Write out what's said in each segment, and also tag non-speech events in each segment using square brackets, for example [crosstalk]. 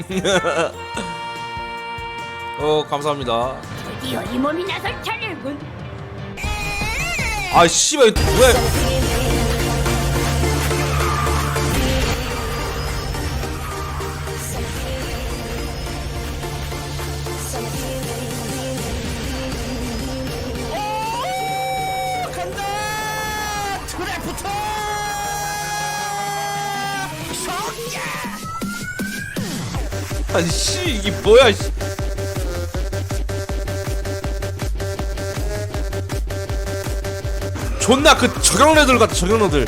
[laughs] 어 감사합니다 드디어 이 몸이 나설 차례군. 아 씨발 왜 아니 씨 이게 뭐야 씨. 존나 그 저경래들 같아 저경래들.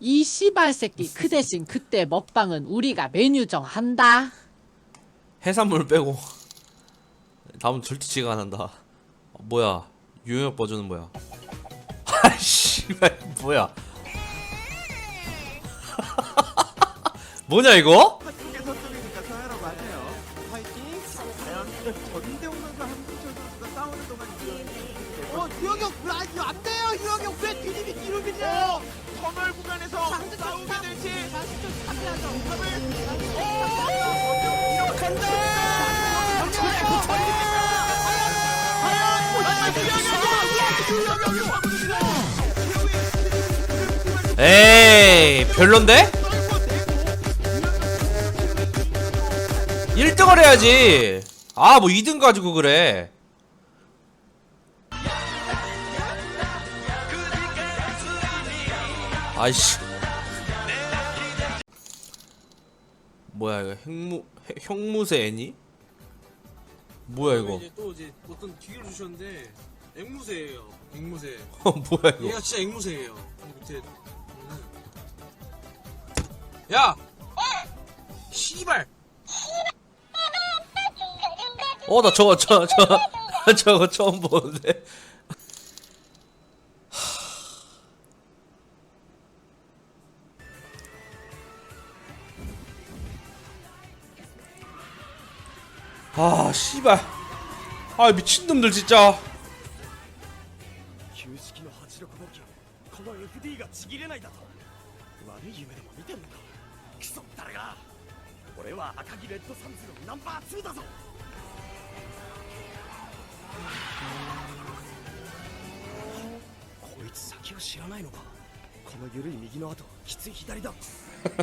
이 씨발 새끼 그 대신 그때 먹방은 우리가 메뉴 정한다. 해산물 빼고. 다음은 절대 지가 안 한다. 어, 뭐야? 유형혁 버전은 뭐야? [laughs] 아이씨 뭐야 뭐냐 이거? 한국에서 쓰니까 서해라고 하네요. 파이팅! 과연 전대웅과 한국철 선수가 싸우는 동안 이어지는 어, 유영혁! 아, 이거 안 돼요! 유영혁 왜 뒤집이 뒤로 밀려요? 터널 구간에서 싸우게 될지 오! 간다! 과연! 과연! 유영혁이 와봅니다! 에이 별론데? 1등을 해야지 아 뭐 2등 가지고 그래 아이씨 뭐야 이거 핵- 형무새 애니? 뭐야 이거 이제 또 이제 어떤 기계를 주셨는데 앵무새예요. 앵무새. [laughs] 뭐야 이거 얘가 진짜 앵무새예요. 밑에. 야! 씨발! 어 나 저거 저저 저, [laughs] 저거 처음 보는데. 아 씨발. 아 미친놈들 진짜 旧式の86号機この FD がちぎれないだと悪い夢でも見てんのかクソ誰が俺は赤城レッドサンズのナンバー2だぞこいつ先を知らないのかこの緩い右の後きつい左だ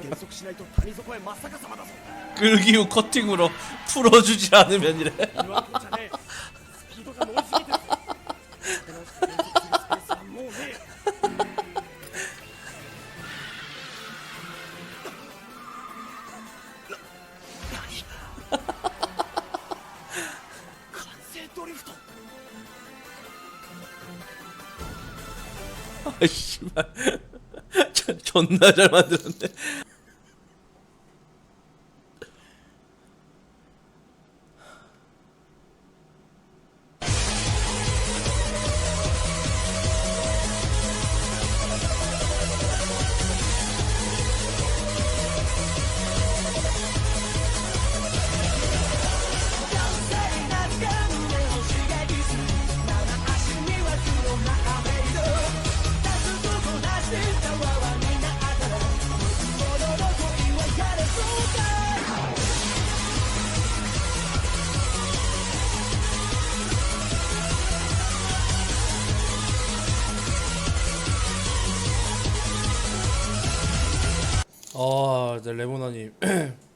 減速しないと谷底へ真っ逆さまだぞ 끌기 후 커팅으로 풀어주지 않으면 이래 씨발. 저- [laughs] 존나 잘 만들었네 아, 네, 레모나님 [clears throat]